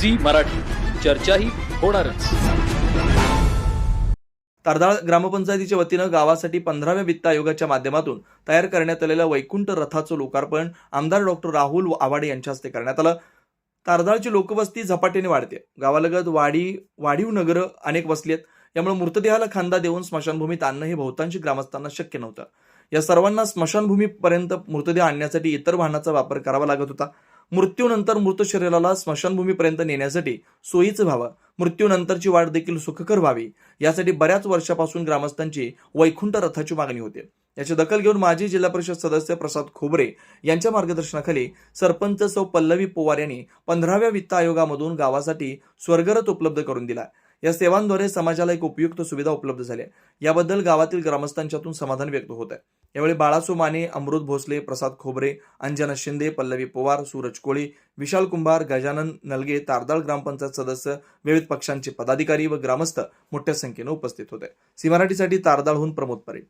Zee Marathi. चर्चाही होणारच. तारदाळ ग्रामपंचायतीच्या वतीनं गावासाठी पंधराव्या वित्त आयोगाच्या माध्यमातून तयार करण्यात आलेल्या वैकुंठ रथाचं लोकार्पण आमदार डॉक्टर राहुल आवाडे यांच्या हस्ते करण्यात आलं. तारदाळची लोकवस्ती झपाट्याने वाढते. गावालगत वाडी वाढीव नगरं अनेक वसली आहेत. यामुळे मृतदेहाला खांदा देऊन स्मशानभूमीत आणणं हे बहुतांशी ग्रामस्थांना शक्य नव्हतं. या सर्वांना स्मशानभूमीपर्यंत मृतदेह आणण्यासाठी इतर वाहनाचा वापर करावा लागत होता. मृत्यूनंतर मृत शरीराला स्मशानभूमीपर्यंत नेण्यासाठी सोयीचं व्हावं. मृत्यूनंतरची वाढ देखील सुखकर व्हावी. यासाठी बऱ्याच वर्षापासून ग्रामस्थांची वैकुंठ रथाची मागणी होते. याची दखल घेऊन माजी जिल्हा परिषद सदस्य प्रसाद खोबरे यांच्या मार्गदर्शनाखाली सरपंच सौ पल्लवी पोवार यांनी पंधराव्या वित्त आयोगामधून गावासाठी स्वर्गरथ उपलब्ध करून दिला. या सेवांद्वारे समाजाला एक उपयुक्त सुविधा उपलब्ध झाली आहे. याबद्दल गावातील ग्रामस्थांच्यातून समाधान व्यक्त होत आहे. यावेळी बाळासू माने अमृत भोसले प्रसाद खोबरे अंजना शिंदे पल्लवी पवार सूरज कोळी विशाल कुंभार गजानन नलगे तारदाळ ग्रामपंचायत सदस्य विविध पक्षांचे पदाधिकारी व ग्रामस्थ मोठ्या संख्येनं उपस्थित होते. सी मराठीसाठी तारदाळहून प्रमोद परेड.